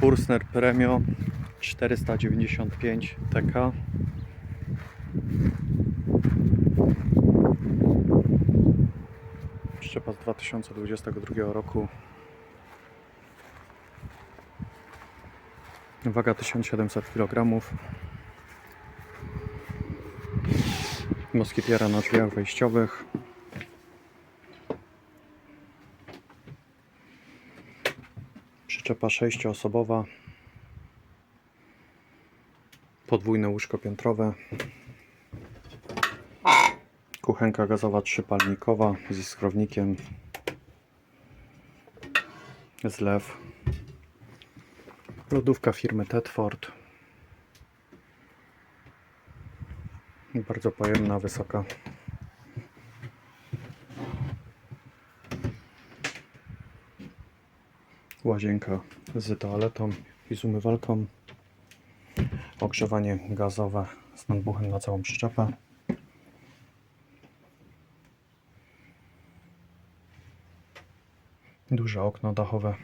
Pursner Premio 495 TK. Szczepa z 2022 roku. Waga 1700 kg. Moskitiera na drzwiach wejściowych. Przyczepa sześcioosobowa. Podwójne łóżko piętrowe. Kuchenka gazowa trzypalnikowa z iskrownikiem. Zlew. Lodówka firmy Tedford. Bardzo pojemna, wysoka. Łazienka z toaletą i z umywalką. Ogrzewanie gazowe z nadbuchem na całą przyczepę. Duże okno dachowe